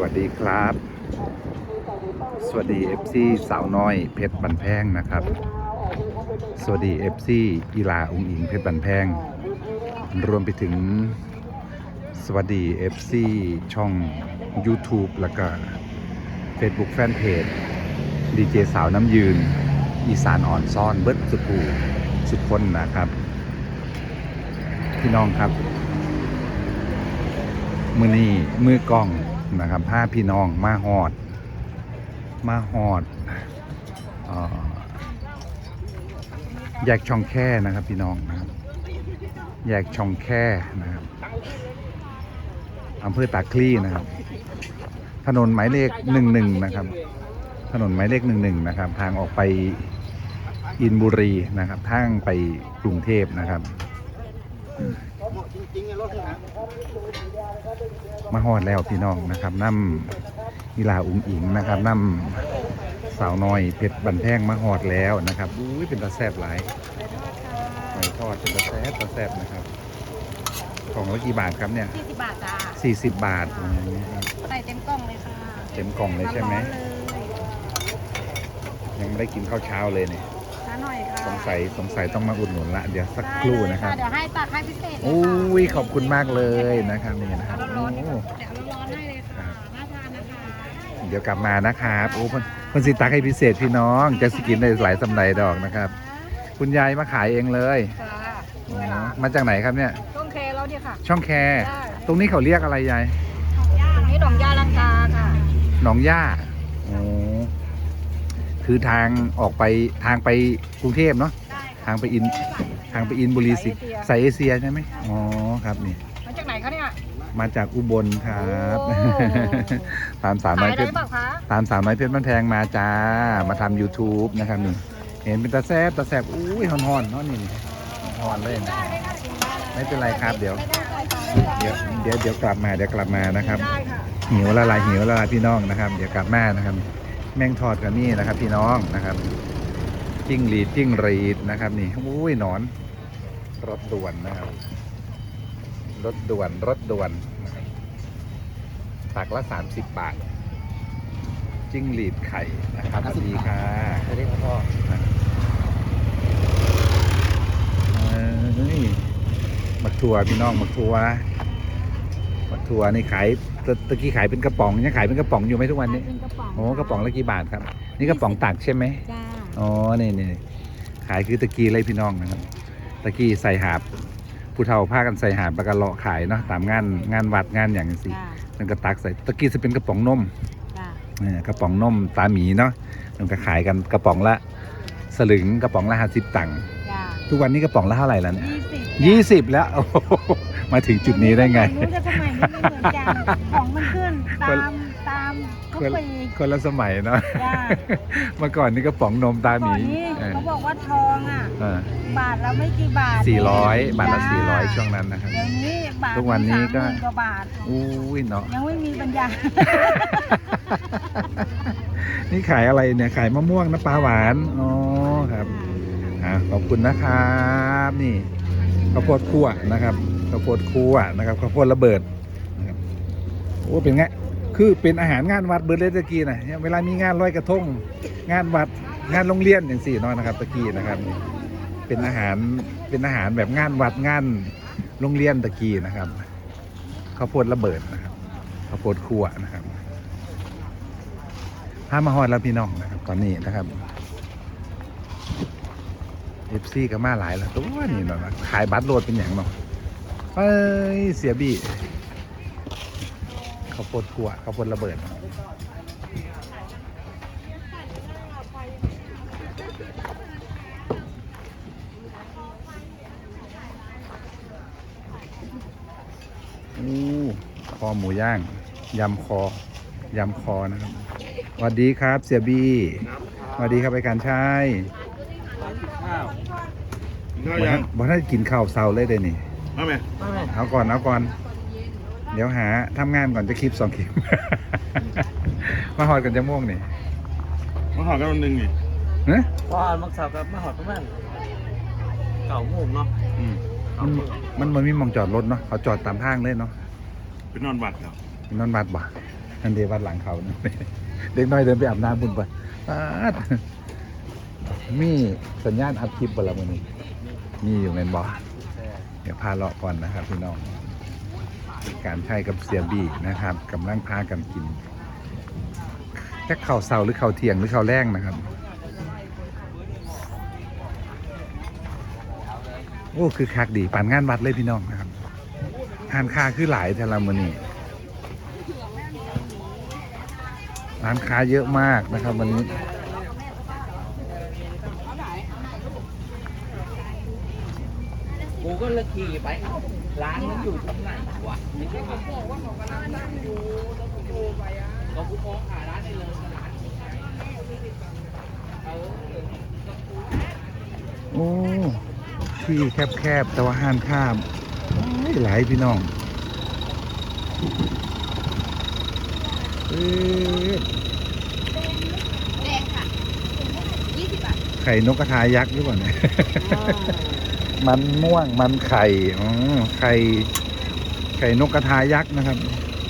วัสดีครับ สวัสดี FC สาวน้อยเพชรบันแพงนะครับ สวัสดี FC อีลาอุงอิงเพชรบันแพง รวมไปถึงสวัสดี FC ช่อง YouTube แล้วก็ Facebook Fanpage ดีเจสาวน้ำยืน อีสานอ่อนซ่อนเบิร์ดสุกูสุดคนนะครับ พี่น้องครับ มือนี้มือกล้อง นะครับพาพี่น้องมาหอด มาหอดออแยกช่องแค่นะครับพี่น้องนะครับแยกช่องแค่นะครับอำเภอตาคลี่นะครับ ถนนหมายเลขหนึ่งหนึ่งนะครับ ถนนหมายเลขหนึ่งหนึ่งนะครับ ทางออกไปอินบุรีนะครับทางไปกรุงเทพนะครับ มาฮอดแล้วพี่น้องนะครับน้ำกีฬาอุ้งอิงนะครับน้ำสาวน้อยเพชรบันแพงมาฮอดแล้วนะครับอุ้ยเป็นตาแซบหลายหอยทอดเป็นตาแซบตาแซบนะครับ ของละกี่บาทครับเนี่ยสี่สิบบาทจ้า40บาทอืมใส่เต็มกล่องเลยค่ะเต็มกล่องเลยใช่ไหมร้อนๆเลยยังไม่ได้กินข้าวเช้าเลยเนี่ยช้า หน่อยค่ะสงสัยสงสัยต้องมาอุดหนุนละ เดี๋ยวสักครู่นะครับได้เลยเดี๋ยวให้ตักให้พิเศษเลอุ้ค่ะยขอบคุณมากเลยนะครับนี่นะครับเอาร้อนๆโอ้เดี๋ยวเอาร้อนๆให้เลยค่ะน่าทานนะคะเดี๋ยวกลับมานะครับโอ้คนคนสิตักให้พิเศษพี่น้องจะสกินได้หลายสำไรดอกนะครับ คุณยายมาขายเองเลยจ้าอ๋อมาจากไหนครับเนี่ยต้มเคแล้วเนี่ยค่ะ ช่องแคร์ได้ตรงนี้เขาเรียกอะไรยายตรงนี้ดองย่าลังกาค่ะหนองย่าโอ้ คือทางออกไปทางไปกรุงเทพเนาะได้ค่ะทางไปอินทางไปอินบุรีสิสายเอเชียใช่ไหมอ๋อครับนี่ มาจากไหนคะเนี่ยมาจากอุบลครับโอ้ตามสาวน้อยขายเพได้ชรเปล่าคะตามสาวน้อยเพชรบ้านแพงมาจ้ามาทำ YouTube นะครับนี่เห็นเป็นตาแซบตาแซบอุ้ยฮอนฮอนๆเนาะนี่นี่ฮอนๆเลยนะไม่เป็นไรครับเดี๋ยว เดี๋ยวเดี๋ยวเดี๋ยวกลับมาเดี๋ยวกลับมานะครับ ได้ค่ะหิวละลายหิวละลายพี่น้องนะครับ เดี๋ยวกลับมานะครับ แม่งทอดกับนี่นะครับ พี่น้องนะครับจิ้งหรีดจิ้งหรีดนะครับ นี่อุ้ยหนอนรถด่วนนะครับรถด่วนรถด่วนนะครับตักละสามสิบบาท จิ้งหรีดไข่นะครับสวัสดีค่ะสวัสดีครับพ่อเอ้ยมักทัวพี่น้องมักทัวมักทัวนี่ขาย ตะตะกี้ขายเป็นกระป๋องยังขายเป็นกระป๋องอยู่ไหมทุกวันนี้เป็นกระป๋องโอ้กระป๋องละกี่บาทครับ นี่กระป๋องตักใช่ไหมจ้าอ๋อนี่นี่ขายคือตะกี้เลยพี่น้องนะครับ ตะกี้ใส่หาบผู้เฒ่าพากันใส่หาบแล้วก็เลาะขายเนาะตามงานงานวัดงานอย่างนี้สิจ้ามันก็ตักใส่ตะกี้จะเป็นกระป๋องนมจ้าเออกระป๋องนมตาหมีเนาะมันก็ขายกันกระป๋องละ สลึงกระป๋องละห้าสิบตังค์จ้าทุกวันนี้กระป๋องละเท่าไหร่แล้วเนี่ย ยี่สิบ ยี่สิบแล้วโอ้โหมาถึงจุดนี้ได้ไงม่รู้จะทำไมไม่เหมือนกันของมันขึ้นตามตามทุกปีคนละสมัยเนาะจ้าเมื่อก่อนนี่กระป๋องนมตาหก่มีอนนี้เขาบอกว่าทองอะบาทละไม่กี่บาทสี่ร้อยเงบาทละจ้สี่ร้อยช่วงนั้นนะครับ เดี๋ยวนี้บาททุกวันนี้ก็ สามหมื่นกว่าบาท อุ้ยเนาะ ยังไม่มีปัญญานี่ขายอะไรเนี่ยขายมะม่วงน้ำปลาหวาน อ๋อครับอะขอบคุณนะครับ นี่ ข้าวโพดคั่วนะครับข้าวโพดคั่วนะครับข้าวโพดระเบิดนะครับโอ้เป็นไงคือเป็นอาหารงานวัดเบิร์ดเลตะกี้นะเนี่ยเวลามีงานลอยกระทงงานวัดงานโรงเรียนอย่างสี่นาะนะครับตะกี้นะครับ เป็นอาหารเป็นอาหารแบบงานวัดงานโรงเรียนตะกี้นะครับข้าวโพดระเบิดนะครับข้าวโพดคั่วนะครับพามาฮอดแล้วพี่น้องนะครับ ตอนนี้นะครับ เอฟซีก็มาหลายแล้วตัวนี่เนาะขายบัตรโหลดเป็นอย่างเนาะเอ้ยเสียบี้ข้าวโพดกัวข้าวโพดระเบิดอู้คอหมูย่าง ยำคอ ยำคอนะครับสวัสดีครับเสียบีสวัสดีครับไปการใช้ บ่ท่านบ่ท่านกินข้าวเช้าเลยเด้นี่มาไหมมาไหมเอาก่อนเอาก่อน เดี๋ยวหาทำงานก่อนจะคลิปสองคลิป มาหอดกันจะม่วงนี่มาหอกันวันหนึ่งนี่เนะพอมักสาวกับมาหอดประมาณเก่าโมงเนาะมันมันมันมีหมองจอดรถเนาะเขาจอดตามทางเลยเนาะเป็นนอนบัตรครับนอนบัดบ่อันเดวัดหลังเขานะเด็กน้อยเดินไปอาบน้ำบุญไปป๊าดมีสัญญาณอัพคลิปบนละมือนี้ มีอยู่ในบอเดี๋ยวพาเลาะก่อนนะครับพี่น้อง การใช้กับเสียบีนะครับกำลังพากันกินแค่ข่าวเสาหรือข่าวเที่ยงหรือข่าวแรงนะครับโอ้คือคักดีปานงานวัดเลยพี่น้องนะครับทานค้าคือหลายแต่ละมือนี่ร้านค้าเยอะมากนะครับวันนี้ กูก็เลยขี่ไปเอ้าร้านมันอยู่ตรงไหนวะไม่ใช่ว่าบอกว่าของร้านนั่งอยู่แล้วกูโทรไปอะก็กูมองหาร้านได้เลยร้านอยู่ไหนเออโอ้ที่แคบๆแต่ว่าห้านข้ามโอ้ยหลายพี่น้องเอ๊ะแดงค่ะยี่สิบบาทไข่นกกระทายักษ์หรือเปล่าเนี่ย มันม่วงมันไข่อ๋อไข่ไข่นกกระทายักษ์นะครับ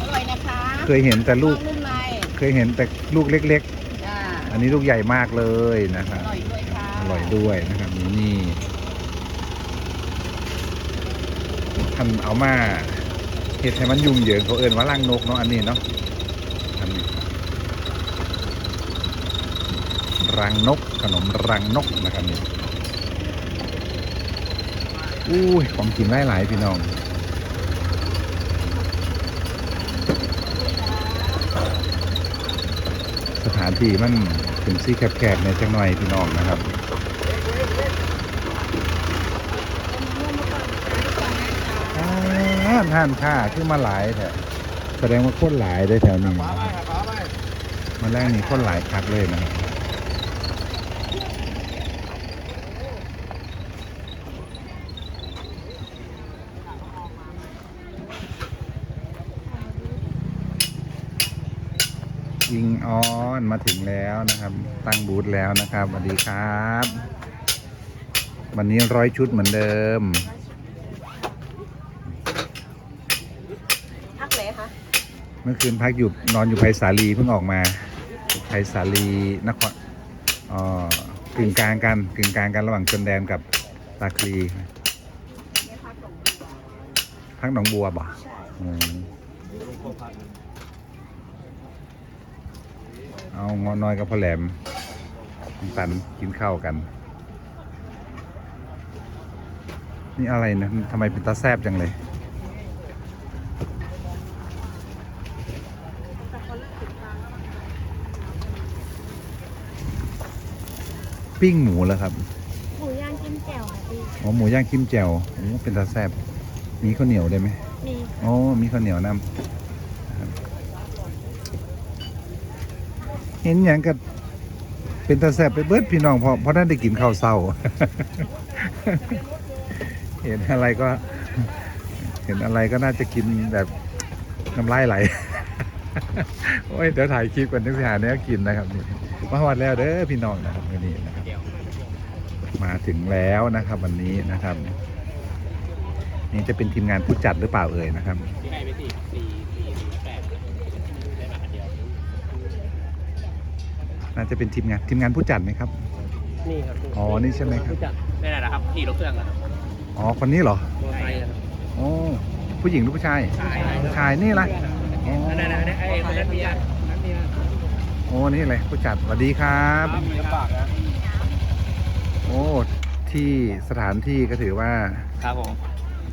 อร่อยนะคะเคยเห็นแต่ลูกนุ่มในเคยเห็นแต่ลูกเล็กจ้าๆ อันนี้ลูกใหญ่มากเลยนะครับอร่อยด้วยค่ะอร่อยด้วยนะครับนี่ท่านเอามาเห็ดให้มันยุ่งเหยิงเขาเอินว่าล่างนกเนาะอันนี้เนาะอันนี้รังนกขนมรังนกนะครับนี่ อุ้ยของกินหลายพี่น้องสถานที่มันถึงซี่แคบๆในจังหน่อยพี่น้องนะครับอ่านท่านค่าขึ้นมาหลายแถวแสดงว่าคนหลายได้แถวนี้มาแรกนี้คนหลายคักเลยนะ ยิงออนมาถึงแล้วนะครับ ตั้งบูธแล้วนะครับสวัสดีครับ วันนี้ร้อยชุดเหมือนเดิมพักเลยคะเมื่อคืนพักอยู่นอนอยู่ไผ่สาลีเพิ่งออกมาไผ่สาลีนครอ๋อกึ่งกลางกันกึ่งกลางกันระหว่างชนแดนกับตาคลีพักหนองบัวบ่อืม เอางอน้อยกับพ่อแหลมน้องตันกินข้าวกัน นี่อะไรนะทำไมเป็นตาแซบจังเลยปิ้งหมูแล้วครับ หมูย่างจิ้มแจ่วค่ะพี่อ๋อหมูย่างจิ้มแจ่วโอ้เป็นตาแซบมีข้าวเหนียวได้ไหมมี อ๋อมีข้าวเหนียวนำครับ เห็นอย่างกับเป็นตาแซบไปเบิดพี่น้องเพราะเพราะนั่นได้กินข้าวเศร้า เห็นอะไรก็ เห็นอะไรก็น่าจะกินแบบน้ำลายไหลโอ้ยเดี๋ยวถ่ายคลิปกันนึกสิหาเนื้อกินนะครับนี่มาวัดแล้วเด้อพี่น้องนะครับวันนี้นะครับ มาถึงแล้วนะครับ วันนี้นะครับ นี่จะเป็นทีมงานผู้จัดหรือเปล่าเอ่ยนะครับ ที่ไหนไปสี่สี่สี่แปดได้มาอันเดียว น่าจะเป็นทีมงานทีมงานผู้จัดไหมครับ นี่ครับอ๋อนี่ใช่ไหมครับนี่แหละนะครับขี่รถเครื่องครับอ๋อคนนี้เหรอมอเตอร์ไซค์ครับโอ้ผู้หญิงหรือผู้ชายชายผู้ชายนี่ละอ๋อนั่นนั่นนั่นไอ้คนนั้นเมียนั่นเมียโอ้นี่เลยผู้จัดสวัสดีครับลำบากนะโอ้ที่สถานที่ก็ถือว่าครับผม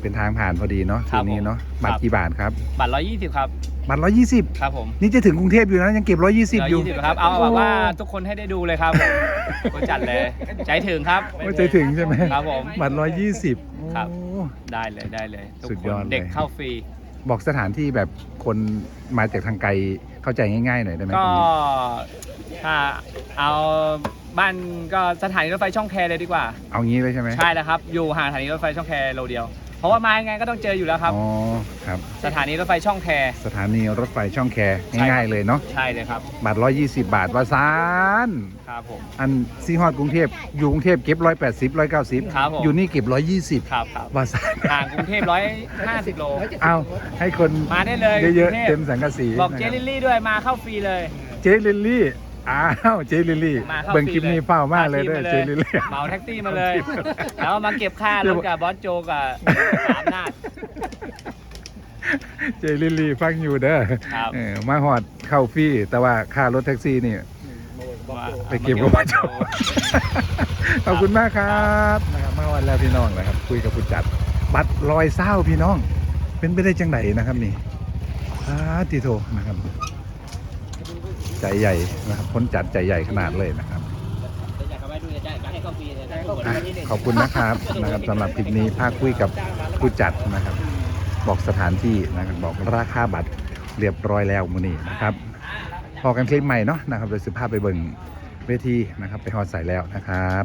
เป็นทางผ่านพอดีเนาะครัทีบนี้เนาะผมบัตครรับกี่บาทครับ บัตรร้อยยี่สิบครับบัตรร้อยยี่สิบครับผมนี่จะถึงกรุงเทพอยู่นะยังเก็บร้อยยี่สิบร้อยอยู่ยี่สิบครับเอาแบบว่าทุกคนให้ได้ดูเลยครับผมคนจัดเลยใจถึงครับไม่ใจถึงใช่ไหมครับผม บัตรร้อยยี่สิบ ครับ ได้เลยได้เลยทุกสุดคยนอดเลย เด็กเข้าฟรี บอกสถานที่แบบคนมาจากทางไกลเข้าใจง่ายๆหน่อยได้ไหมก็ตรงนี้ถ้าเอาบ้านก็สถานีรถไฟช่องแคเลยดีกว่า เอางี้เลยใช่ไหมใช่แล้วครับ อยู่ห่างสถานีรถไฟช่องแคโลเดียว เพราะว่ามายังไงก็ต้องเจออยู่แล้วครับ อ๋อครับ สถานีรถไฟช่องแคสถานีรถไฟช่องแคใช่ครับง่ายๆเลยเนาะใช่เลยครับบาท120 บาทวาซานครับผม อันซีฮอดกรุงเทพอยู่กรุงเทพเก็บ180 190ครับผม อยู่นี่เก็บ120ครับครับวาซานห่างกรุงเทพร้อยห้าสิบโล เอาให้คนมาได้เลยเยอะกรุงๆทพเต็มสังกะสีบอกเจนะครับลิลลี่ด้วยมาเข้าฟรีเลย เจลิลลี่ อ้าวเจลิลลี่มาเข้าเบิ่งฟรีคลิปนี้เลยเฝ้ามากเลยมาด้วยทีเจมมาเลยลิลลี่ เหมาแท็กซี่มาเลย แล้วมาเก็บค่ารถกับบอสโจกับสามนาด เจลิลลี่ฟังอยู่เด้อครับ เออมาหอดเข้าฟรีแต่ว่าค่ารถแท็กซี่นี่ ไปเก็บกับบอสโจขอบคุณมากครับนะครับมาวันแล้วพี่น้องนะครับ คุยกับผู้จัด บัตรลอยเศร้าพี่น้อง เป็นไปได้จังไหนนะครับนี่อาติโทนะครับ ใจใหญ่นะครับคนจัดใจใหญ่ขนาดเลยนะครับอยากเข้าไปดูจะจ่ายให้เข้าฟรีเลยได้เข้าฟอะขอบคุณนะครับนะครับสำหรับคลิปนี้ภาคคุยกับผู้จัดนะครับ บอกสถานที่นะครับบอกราคาบัตรเรียบร้อยแล้วมื้อนี้นะครับพอกันคลิปใหม่เนาะนะครับโดยสิภาพไปเบิ่งเวทีนะครับ ไปฮอดใส่แล้วนะครับ